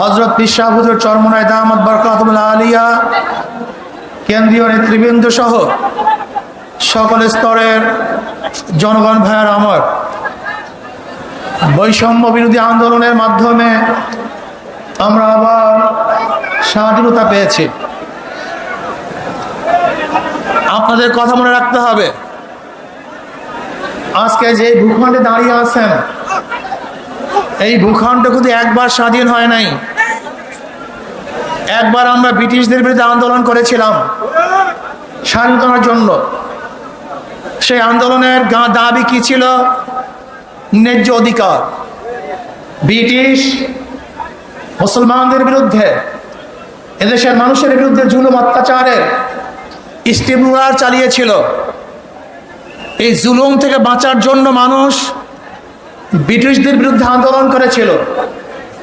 হজরত পিসাহুজুর চরমনায় দামদ বরকাতুল আলিয়া, কেন্দ্রীয় নেতৃবৃন্দ সহ সকল স্তরের জনগণ ভাইয়ার আমার বৈষম্য বিরোধী আন্দোলনের মাধ্যমে আমরা আবার স্বাধীনতা পেয়েছি। আপনাদের কথা মনে রাখতে হবে। আজকে যে ভূখণ্ডে দাঁড়িয়ে আছেন এই ভূখণ্ড কিন্তু একবার স্বাধীন হয় নাই। একবার আমরা ব্রিটিশদের বিরুদ্ধে আন্দোলন করেছিলাম স্বাধীনতার জন্য। সেই আন্দোলনের দাবি কি ছিল? ন্যায্য অধিকার। ব্রিটিশ মুসলমানদের বিরুদ্ধে, এদেশের মানুষের বিরুদ্ধে জুলুম অত্যাচারের স্টিমুলার চালিয়েছিল। এই জুলুম থেকে বাঁচার জন্য মানুষ ব্রিটিশদের বিরুদ্ধে আন্দোলন করেছিল।